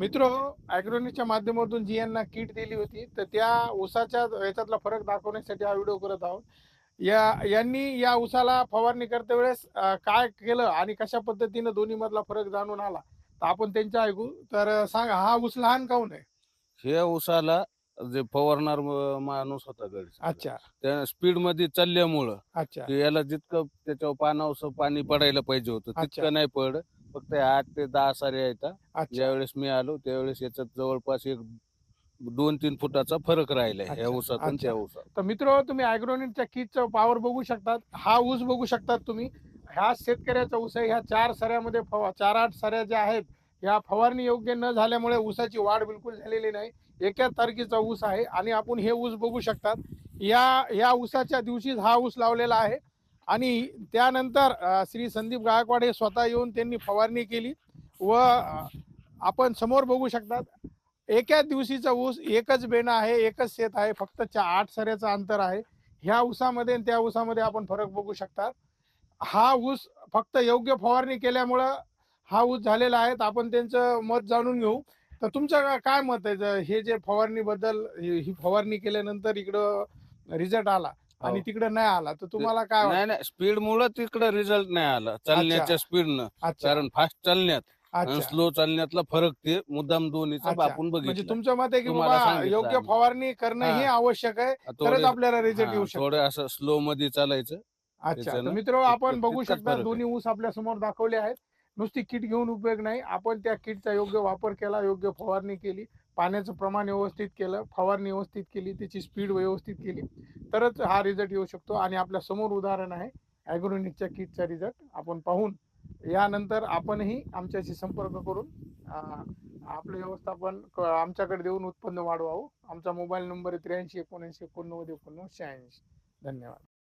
मित्र अॅग्रोनिकच्या माध्यमातून जी यांना किट दिली होती तर त्या ऊसाच्या याच्यातला फरक दाखवण्यासाठी हा व्हिडिओ करत आहोत. या यांनी या ऊसाला फवारणी करते वेळेस काय केलं आणि कशा पद्धतीनं दोन्ही मधला फरक जाणून आला तर आपण त्यांच्या ऐकू. तर सांगा हा ऊस लहान काऊन आहे? हे उसाला जे फवारणार म- माणूस होता गडीचा अच्छा. त्या स्पीडमध्ये चालल्यामुळं अच्छा. याला जितकं त्याच्यावर पानावर पाणी पडायला पाहिजे होतं अच्छा. तितकं नाही पड फक्त आठ ते दहा सारे आहेत अच्छा. ज्यावेळेस मी आलो त्यावेळेस याच्यात जवळपास एक दोन तीन फुटाचा फरक अच्छा. या ऊसातून अच्छा. त्या ऊसात. तर मित्र तुम्ही अॅग्रोनिकच्या किटचं पॉवर बघू शकतात. हा ऊस बघू शकतात तुम्ही. ह्या शेतकऱ्याचा ऊस आहे ह्या चार सऱ्यामध्ये फवा चार आठ सऱ्या ज्या आहेत या फवारणी योग्य न झाल्यामुळे ऊसाची वाढ बिलकुल झालेली नाही. एका तारखेचा ऊस आहे आणि आपण हे ऊस बघू शकतात. या या ऊसाच्या दिवशीच हा ऊस लावलेला आहे. आणि त्यानंतर श्री संदीप गायकवाड हे स्वतः येऊन त्यांनी फवारणी केली व आपण समोर बघू शकतात एका दिवशीचा ऊस एकच बेणं आहे एकच शेत आहे फक्त चा आठ सऱ्याचं अंतर आहे. ह्या ऊसामध्ये आणि त्या ऊसामध्ये आपण फरक बघू शकतात. हा ऊस फक्त योग्य फवारणी केल्यामुळं हा ऊस झालेला आहे. तर आपण त्यांचं मत जाणून घेऊ. तर तुमचं काय मत आहे? हे जे फवारणीबद्दल ही ही फवारणी केल्यानंतर इकडं रिझल्ट आला. आणि. तिकडं नाही आला तर तुम्हाला काय वाटतं? नाही नाही स्पीड मुळे तिकडे रिझल्ट नाही आला चालण्याच्या स्पीडनं अच्छा कारण फास्ट चालण्यात अच्छा स्लो चालण्यातला फरक ते मुद्दाम दोन्हीचा अच्छा. आपण म्हणजे बघितलं तुमचं मत आहे की तुम्हाला बाबा सांगितलं योग्य आम्ही. फवारणी करणं हे हा. आवश्यक आहे तरच थोडे- आपल्याला रिझल्ट हा, येऊ शकतो थोडं असं स्लो मध्ये चालायचं अच्छा तर त्याच्यानं मित्र आपण तितकं- बघू तितकाच शकता फरक आहे. दोन्ही ऊस आपल्यासमोर दाखवले आहेत नुसती किट घेऊन उपयोग नाही आपण त्या किटचा योग्य वापर केला योग्य फवारणी केली पाण्याचं प्रमाण व्यवस्थित केलं फवारणी व्यवस्थित केली त्याची स्पीड व्यवस्थित केली तरच हा रिझल्ट येऊ शकतो. आणि आपल्यासमोर उदाहरण आहे ॲग्रोनिकच्या किटचा रिझल्ट आपण पाहून यानंतर आपणही आमच्याशी संपर्क करून आपलं व्यवस्थापन क- आमच्याकडे देऊन उत्पन्न वाढवावं. आमचा मोबाईल नंबर आहे त्र्याऐंशी एकोणऐंशी एकोणनव्वद एकोणनव्वद शहाऐंशी. धन्यवाद.